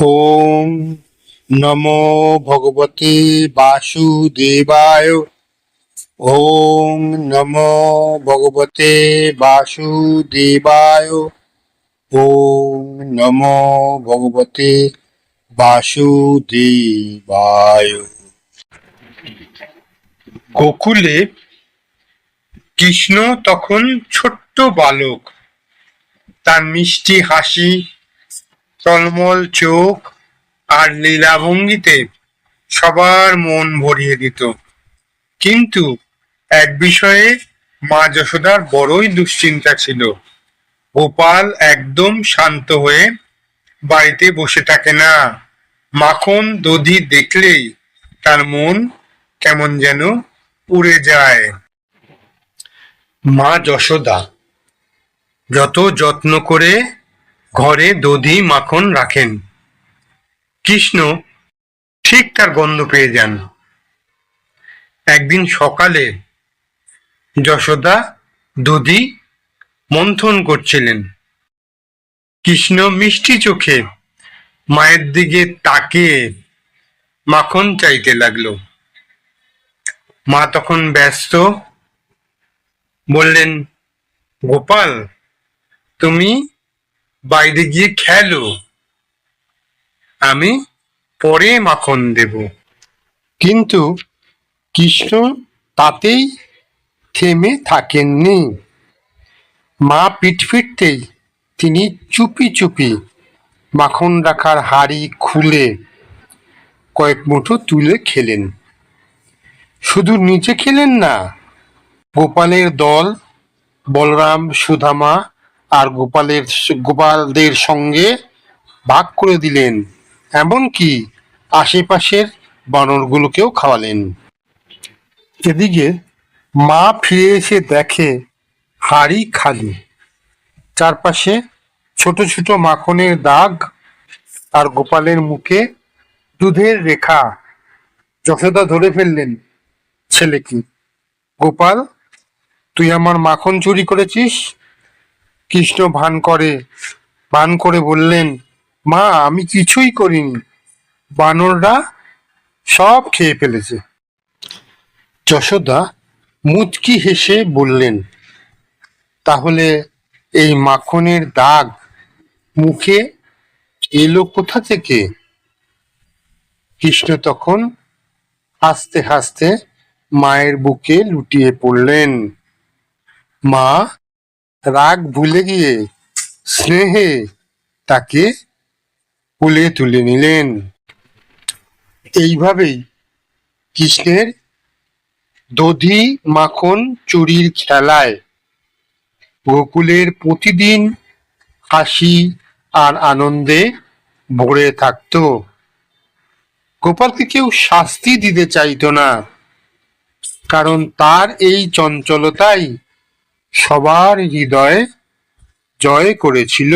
ওম নমো ভগবতে বাসুদেবায়। ওম নমো ভগবতে বাসুদেবায়। ওম নমো ভগবতে বাসুদেবায়। গোকুলে কৃষ্ণ তখন ছোট্ট বালক। তার মিষ্টি হাসি টলমল চোখ আর লীলাভঙ্গিতে সবার মন ভরিয়ে দিত। কিন্তু এক বিষয়ে মা যশোদার বড়ই দুশ্চিন্তা ছিল। গোপাল একদম শান্ত হয়ে বাড়িতে বসে থাকে না। মাখন দধি দেখলেই তার মন কেমন যেন উড়ে যায়। মা যশোদা, যত যত্ন করে ঘরে দধি মাখন রাখেন। কৃষ্ণ ঠিক তার গন্ধ পেয়ে যান। একদিন সকালে যশোদা দধি মন্থন করছিলেন। কৃষ্ণ মিষ্টি চোখে মায়ের দিকে তাকিয়ে মাখন চাইতে লাগল। মা তখন ব্যস্ত বললেন, গোপাল, তুমি বাইরে গিয়ে খেলো। আমি পরে মাখন দেব। কিন্তু কৃষ্ণ তাতেই থেমে থাকেননি। মা পিঠ ফিরতেই তিনি চুপি চুপি মাখন রাখার হাড়ি খুলে কয়েক মুঠো তুলে খেলেন। শুধু নিচে খেলেন না, গোপালের দল, বলরাম, সুধামা আর গোপালের গোপালদের সঙ্গে ভাগ করে দিলেন। এমনকি আশেপাশের বানরগুলোকেও খাওয়ালেন। এদিকে মা ফিরে এসে দেখে হাড়ি খালি। চারপাশে ছোট ছোট মাখনের দাগ আর গোপালের মুখে দুধের রেখা যশোদা ধরে ফেললেন ছেলে কি গোপাল, তুই আমার মাখন চুরি করেছিস? কৃষ্ণ ভান করে ভান করে বললেন, মা, আমি কিছুই করিনি। বানররা সব খেয়ে ফেলেছে। যশোদা মুচকি হেসে বললেন, তাহলে এই মাখনের দাগ মুখে এলো কোথা থেকে? কৃষ্ণ তখন হাসতে হাসতে মায়ের বুকে লুটিয়ে পড়লেন, মা রাগ ভুলে গিয়ে স্নেহে তাকে কোলে তুলে নিলেন। এইভাবেই কৃষ্ণের দধি মাখন চুরির খেলায় গোকুলের প্রতিদিন হাসি আর আনন্দে ভরে থাকতো। গোপালকে কেউ শাস্তি দিতে চাইতো না, কারণ তার এই চঞ্চলতাই সবার হৃদয়ে জয় করেছিল।